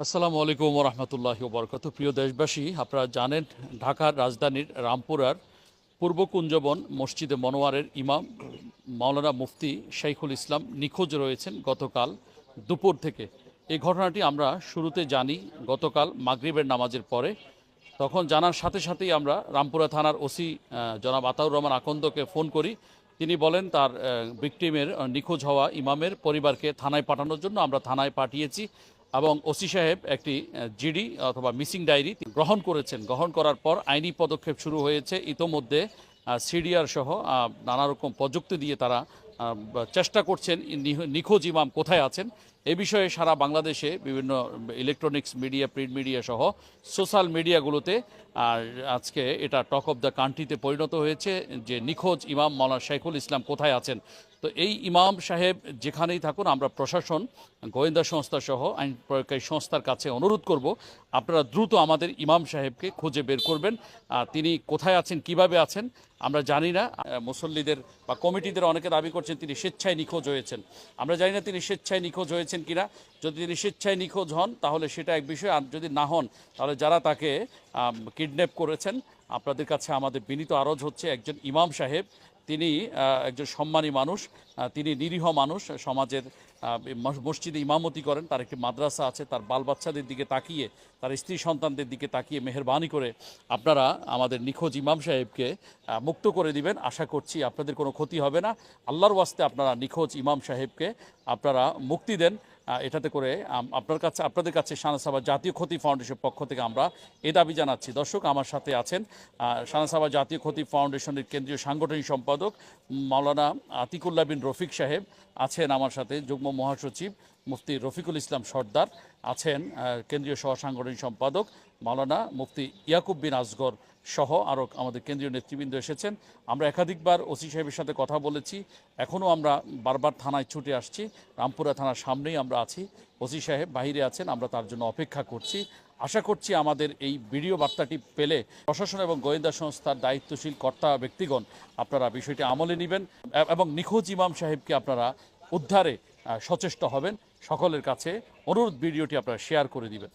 আসসালামু আলাইকুম রহমতুল্লাহ বরকত প্রিয় দেশবাসী, আপনারা জানেন ঢাকার রাজধানীর রামপুরার পূর্ব কুঞ্জবন মসজিদে মনোয়ারের ইমাম মাওলানা মুফতি শাইখুল ইসলাম নিখোঁজ রয়েছেন গতকাল দুপুর থেকে। এই ঘটনাটি আমরা শুরুতে জানি, গতকাল মাগরিবের নামাজের পরে। তখন জানার সাথে সাথেই আমরা রামপুরা থানার ওসি জনাব আতাউর রহমান আকন্দকে ফোন করি। তিনি বলেন, তার ভিকটিমের নিখোঁজ হওয়া ইমামের পরিবারকে থানায় পাঠানোর জন্য আমরা থানায় পাঠিয়েছি। এবং ওসি সাহেব একটি জিডি অথবা মিসিং ডায়েরি গ্রহণ করেছেন। গ্রহণ করার পর আইনি পদক্ষেপ শুরু হয়েছে। ইতোমধ্যে সিডিআর সহ নানা রকম প্রযুক্তি দিয়ে তারা চেষ্টা করছেন। নিখোঁজ ইমাম কোথায় আছেন? এ বিষয়ে সারা বাংলাদেশে বিভিন্ন ইলেকট্রনিক্স মিডিয়া প্রিন্ট মিডিয়া সহ সোশ্যাল মিডিয়াগুলোতে আর আজকে এটা টক অফ দ্য কান্ট্রিতে পরিণত হয়েছে যে নিখোঁজ ইমাম মাওলানা শেখুল ইসলাম কোথায় আছেন? তো এই ইমাম সাহেব যেখানেই থাকুন, আমরা প্রশাসন, গোয়েন্দা সংস্থা সহ আইন প্রয়োগকারী সংস্থার কাছে অনুরোধ করব, আপনারা দ্রুত আমাদের ইমাম সাহেবকে খুঁজে বের করবেন। তিনি কোথায় আছেন, কীভাবে আছেন, আমরা জানি না। মুসল্লিদের বা কমিটিদের অনেকে দাবি করছেন, তিনি স্বেচ্ছায় নিখোঁজ হয়েছেন। আমরা জানি না তিনি স্বেচ্ছায় নিখোঁজ হয়েছেন কিনা। যদি তিনি স্বেচ্ছায় নিখোঁজ হন, তাহলে সেটা এক বিষয়। আর যদি না হন, তাহলে যারা তাকে কিডন্যাপ করেছেন, আপনাদের কাছে আমাদের বিনীত আরজ হচ্ছে, একজন ইমাম সাহেব তিনি একজন সম্মানী মানুষ তিনি নিরীহ মানুষ, সমাজের মসজিদে ইমামতি করেন, তার একটি মাদ্রাসা আছে, তার বাল বাচ্চাদের দিকে তাকিয়ে, তার স্ত্রী সন্তানদের দিকে তাকিয়ে মেহরবানি করে আপনারা আমাদের নিখোঁজ ইমাম সাহেবকে মুক্ত করে দিবেন। আশা করছি আপনাদের কোনো ক্ষতি হবে না। আল্লাহর ওয়াস্তে আপনারা নিখোঁজ ইমাম সাহেবকে আপনারা মুক্তি দেন। এটাতে করে আপনার কাছে, আপনাদের কাছে সানাসাবা জাতীয় ক্ষতি ফাউন্ডেশনের পক্ষ থেকে আমরা এ দাবি জানাচ্ছি। দর্শক, আমার সাথে আছেন সানাসাবা জাতীয় ক্ষতি ফাউন্ডেশনের কেন্দ্রীয় সাংগঠনিক সম্পাদক মাওলানা আতিকুল্লাহ বিন রফিক সাহেব আছেন আমার সাথে, যুগ্ম মহাসচিব। মুফতি রফিকুল ইসলাম সর্দার আছেন কেন্দ্রীয় সহ সাংগঠনিক সম্পাদক মাওলানা মুফতি ইয়াকুব বিন আসগর সহ আরও আমাদের কেন্দ্রীয় নেতৃবৃন্দ এসেছেন। আমরা একাধিকবার ওসি সাহেবের সাথে কথা বলেছি। এখনও আমরা বারবার থানায় ছুটে আসছি। রামপুরা থানার সামনেই আমরা আছি। ওসি সাহেব বাইরে আছেন, আমরা তার জন্য অপেক্ষা করছি। আশা করছি আমাদের এই ভিডিও বার্তাটি পেলে প্রশাসন এবং গোয়েন্দা সংস্থার দায়িত্বশীল কর্তা ব্যক্তিগণ আপনারা বিষয়টি আমলে নেবেন এবং নিখোঁজ ইমাম সাহেবকে আপনারা উদ্ধারে সচেষ্ট হবেন। সকলের কাছে অনুরোধ ভিডিওটি আপনারা শেয়ার করে দিবেন।